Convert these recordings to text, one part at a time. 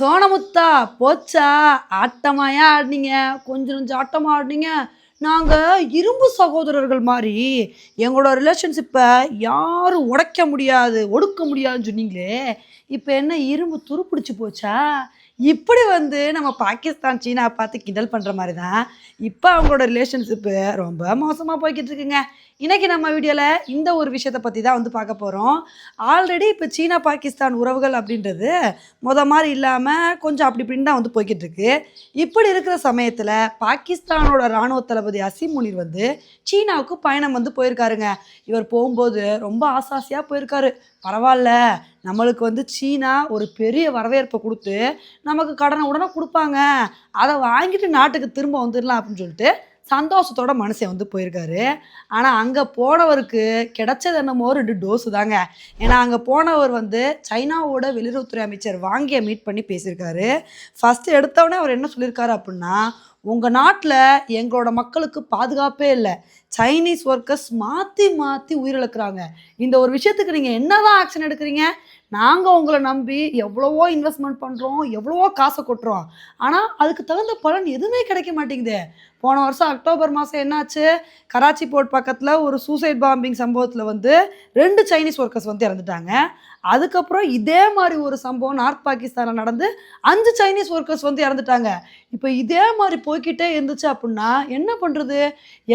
சோனமுத்தா போச்சா? ஆட்டமாயா ஆடினீங்க கொஞ்சம் கொஞ்சம் ஆட்டமாக ஆடினீங்க. நாங்கள் இரும்பு சகோதரர்கள் மாதிரி எங்களோட ரிலேஷன்ஷிப்பை யாரும் உடைக்க முடியாது ஒடுக்க முடியாதுன்னு சொன்னீங்களே. இப்போ என்ன இரும்பு துருப்பிடிச்சு போச்சா? இப்படி வந்து நம்ம பாகிஸ்தான் சீனா பார்த்து கிண்டல் பண்ணுற மாதிரி தான் இப்போ அவங்களோட ரிலேஷன்ஷிப்பு ரொம்ப மோசமாக போய்கிட்டு இருக்குங்க. இன்றைக்கி நம்ம வீடியோவில் இந்த ஒரு விஷயத்தை பற்றி தான் வந்து பார்க்க போகிறோம் ஆல்ரெடி இப்போ சீனா பாகிஸ்தான் உறவுகள் அப்படின்றது முத மாதிரி இல்லாமல் கொஞ்சம் அப்படி இப்படின்னு தான் வந்து போய்கிட்டு இருக்கு. இப்படி இருக்கிற சமயத்தில் பாகிஸ்தானோட இராணுவ தளபதி அசீம் முனிர் வந்து சீனாவுக்கு பயணம் வந்து போயிருக்காருங்க. இவர் போகும்போது ரொம்ப ஆசாசியாக போயிருக்காரு. பரவாயில்ல நம்மளுக்கு வந்து சீனா ஒரு பெரிய வரவேற்பை கொடுத்து நமக்கு கடனை உடனே கொடுப்பாங்க. அதை வாங்கிட்டு நாட்டுக்கு திரும்ப வந்துடலாம் அப்படின்னு சொல்லிட்டு சந்தோஷத்தோட மனுஷன் வந்து போயிருக்காரு. ஆனால் அங்கே போனவருக்கு கிடைச்சது என்னமோ ரெண்டு டோஸு தாங்க. ஏன்னா அங்கே போனவர் வந்து சைனாவோட வெளியுறவுத்துறை அமைச்சர் வாங்கிய மீட் பண்ணி பேசியிருக்காரு. ஃபஸ்ட்டு எடுத்தவொடனே அவர் என்ன சொல்லியிருக்காரு அப்படின்னா உங்கள் நாட்டில் எங்களோட மக்களுக்கு பாதுகாப்பே இல்லை. சைனீஸ் ஒர்க்கர்ஸ் மாற்றி மாற்றி உயிரிழக்கிறாங்க. இந்த ஒரு விஷயத்துக்கு நீங்கள் என்ன தான் ஆக்ஷன் எடுக்கிறீங்க? நாங்கள் உங்களை நம்பி எவ்வளவோ இன்வெஸ்ட்மெண்ட் பண்ணுறோம் எவ்வளவோ காசை கொட்டுறோம். ஆனால் அதுக்கு தகுந்த பலன் எதுவுமே கிடைக்க மாட்டேங்குது. போன வருஷம் அக்டோபர் மாதம் என்னாச்சு? கராச்சி போர்ட் பக்கத்தில் ஒரு சூசைட் பாம்பிங் சம்பவத்தில் வந்து ரெண்டு சைனீஸ் ஒர்க்கர்ஸ் வந்து இறந்துட்டாங்க. அதுக்கப்புறம் இதே மாதிரி ஒரு சம்பவம் நார்த் பாகிஸ்தானில் நடந்து அஞ்சு சைனீஸ் ஒர்க்கர்ஸ் வந்து இறந்துட்டாங்க. இப்போ இதே மாதிரி போய்க்கிட்டே இருந்துச்சு அப்படின்னா என்ன பண்ணுறது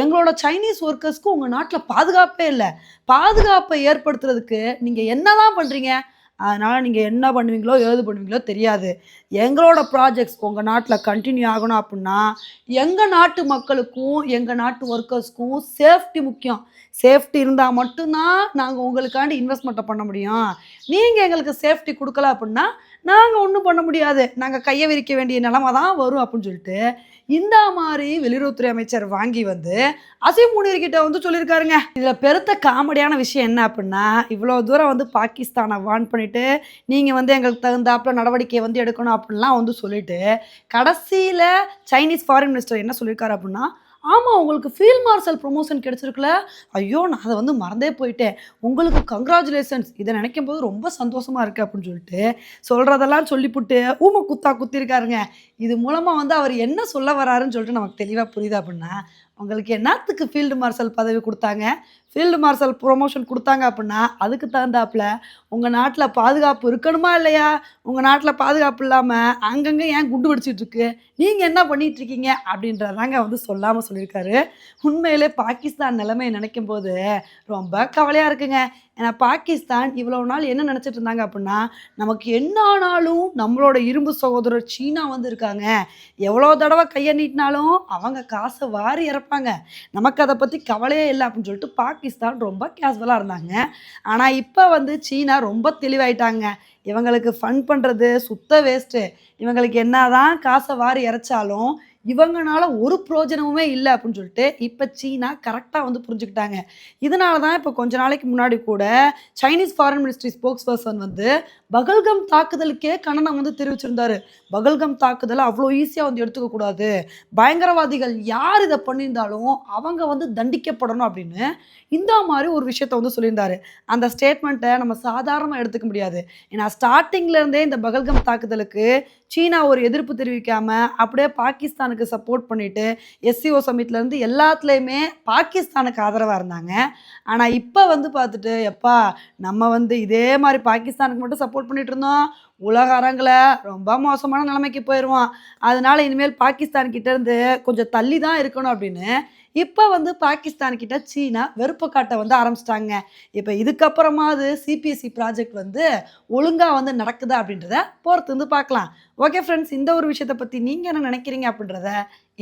எங்களோட சைனீஸ் ஒர்க்கர்ஸ்க்கு உங்கள் நாட்டில் பாதுகாப்பே இல்லை. பாதுகாப்பை ஏற்படுத்துறதுக்கு நீங்கள் என்ன தான் பண்ணுறீங்க அதனால் நீங்கள் என்ன பண்ணுவீங்களோ ஏது பண்ணுவீங்களோ தெரியாது. எங்களோட ப்ராஜெக்ட்ஸ் உங்கள் நாட்டில் கண்டினியூ ஆகணும் அப்படின்னா எங்கள் நாட்டு மக்களுக்கும் எங்கள் நாட்டு ஒர்க்கர்ஸ்க்கும் சேஃப்டி முக்கியம். சேஃப்டி இருந்தால் மட்டும்தான் நாங்கள் உங்களுக்காண்டி இன்வெஸ்ட்மெண்ட்டை பண்ண முடியும். நீங்கள் எங்களுக்கு சேஃப்டி கொடுக்கல அப்படின்னா நாங்கள் ஒன்றும் பண்ண முடியாது. நாங்கள் கையை விரிக்க வேண்டிய நிலமை தான் வரும் அப்படின்னு சொல்லிட்டு இந்த மாதிரி வெளியுறவுத்துறை அமைச்சர் வாங்கி வந்து அசீம் முனீர்கிட்ட வந்து சொல்லியிருக்காருங்க. இதில் பெருத்த காமெடியான விஷயம் என்ன அப்படின்னா இவ்வளோ தூரம் வந்து பாகிஸ்தானை வான் பண்ணிட்டு நீங்கள் வந்து எங்களுக்கு தகுந்தாப்புல நடவடிக்கை வந்து எடுக்கணும் அப்படின்லாம் வந்து சொல்லிட்டு கடைசியில் சைனீஸ் ஃபாரின் மினிஸ்டர் என்ன சொல்லியிருக்காரு அப்படின்னா ஆமாம் உங்களுக்கு ஃபீல்ட் மார்ஷல் ப்ரொமோஷன் கிடச்சிருக்குல்ல ஐயோ நான் அதை வந்து மறந்தே போயிட்டேன். உங்களுக்கு கங்க்ராச்சுலேஷன்ஸ் இதை நினைக்கும் போது ரொம்ப சந்தோஷமாக இருக்குது அப்படின்னு சொல்லிட்டு சொல்கிறதெல்லாம் சொல்லிப்புட்டு ஊமை குத்தா குத்திருக்காருங்க. இது மூலமாக வந்து அவர் என்ன சொல்ல வராருன்னு சொல்லிட்டு நமக்கு தெளிவாக புரியுது அப்படின்னா உங்களுக்கு என்னத்துக்கு ஃபீல்டு மார்ஷல் பதவி கொடுத்தாங்க? ஃபீல்டு மார்ஷல் ப்ரொமோஷன் கொடுத்தாங்க அப்படின்னா அதுக்கு தகுந்தாப்புல உங்கள் நாட்டில் பாதுகாப்பு இருக்கணுமா இல்லையா? உங்கள் நாட்டில் பாதுகாப்பு இல்லாமல் அங்கங்கே ஏன் குண்டு வெடிச்சிட்டு நீங்கள் என்ன பண்ணிகிட்ருக்கீங்க அப்படின்றதாங்க வந்து சொல்லாமல் சொல்லியிருக்காரு. உண்மையிலே பாகிஸ்தான் நிலைமையை நினைக்கும் போது ரொம்ப கவலையாக இருக்குங்க. ஏன்னா பாகிஸ்தான் இவ்வளோ நாள் என்ன நினச்சிட்டு இருந்தாங்க அப்படின்னா நமக்கு என்ன ஆனாலும் நம்மளோட இரும்பு சகோதரர் சீனா வந்து இருக்காங்க எவ்வளோ தடவை கையை நீட்டினாலும் அவங்க காசை வாரி இறப்பாங்க. நமக்கு அதை பற்றி கவலையே இல்லை அப்படின்னு சொல்லிட்டு பாகிஸ்தான் ரொம்ப கேஷுவலாக இருந்தாங்க. ஆனால் இப்போ வந்து சீனா ரொம்ப தெளிவாயிட்டாங்க. இவங்களுக்கு ஃபன் பண்ணுறது சுத்த வேஸ்ட்டு இவங்களுக்கு என்ன தான் காசை வாரி இறைச்சாலும் இவங்கனால ஒரு பிரயோஜனமுமே இல்லை அப்படின்னு சொல்லிட்டு இப்போ சீனா கரெக்டாக வந்து புரிஞ்சுக்கிட்டாங்க. இதனால தான் இப்போ கொஞ்ச நாளைக்கு முன்னாடி கூட Chinese foreign ministry spokesperson வந்து பகல்கம் தாக்குதலுக்கே கண்டனம் வந்து தெரிவிச்சிருந்தாரு. பகல்கம் தாக்குதலை அவ்வளோ ஈஸியாக வந்து எடுத்துக்கக்கூடாது பயங்கரவாதிகள் யார் இதை பண்ணியிருந்தாலும் அவங்க வந்து தண்டிக்கப்படணும் அப்படின்னு இந்த மாதிரி ஒரு விஷயத்த வந்து சொல்லியிருந்தாரு. அந்த ஸ்டேட்மெண்ட்டை நம்ம சாதாரணமாக எடுத்துக்க முடியாது. ஏன்னா ஸ்டார்டிங்லேருந்தே இந்த பகல்கம் தாக்குதலுக்கு சீனா ஒரு எதிர்ப்பு தெரிவிக்காமல் அப்படியே பாகிஸ்தானுக்கு சப்போர்ட் பண்ணிட்டு எஸ்சிஓ சமிட்லேருந்து எல்லாத்துலேயுமே பாகிஸ்தானுக்கு ஆதரவாக இருந்தாங்க. ஆனால் இப்போ வந்து பார்த்துட்டு எப்பா நம்ம வந்து இதே மாதிரி பாகிஸ்தானுக்கு மட்டும் சப்போர்ட் பண்ணிட்டு இருந்தோம். உலக அரங்கில் ரொம்ப மோசமான நிலைமைக்கு போயிடுவோம் அதனால இனிமேல் பாகிஸ்தான் கிட்டேருந்து கொஞ்சம் தள்ளி தான் இருக்கணும் அப்படின்னு இப்போ வந்து பாகிஸ்தான் கிட்ட சீனா வெறுப்பு காட்ட வந்து ஆரம்பிச்சிட்டாங்க. இப்போ இதுக்கப்புறமாவது சிபிஎஸ்சி ப்ராஜெக்ட் வந்து ஒழுங்காக வந்து நடக்குதா அப்படின்றத பொறுத்து வந்து பார்க்கலாம். ஓகே ஃப்ரெண்ட்ஸ் இந்த ஒரு விஷயத்தை பற்றி நீங்கள் என்ன நினைக்கிறீங்க அப்படின்றத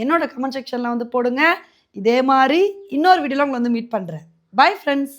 என்னோட கமெண்ட் செக்ஷனில் வந்து போடுங்க. இதே மாதிரி இன்னொரு வீடியோவில் உங்களை வந்து மீட் பண்ணுறேன் பை ஃப்ரெண்ட்ஸ்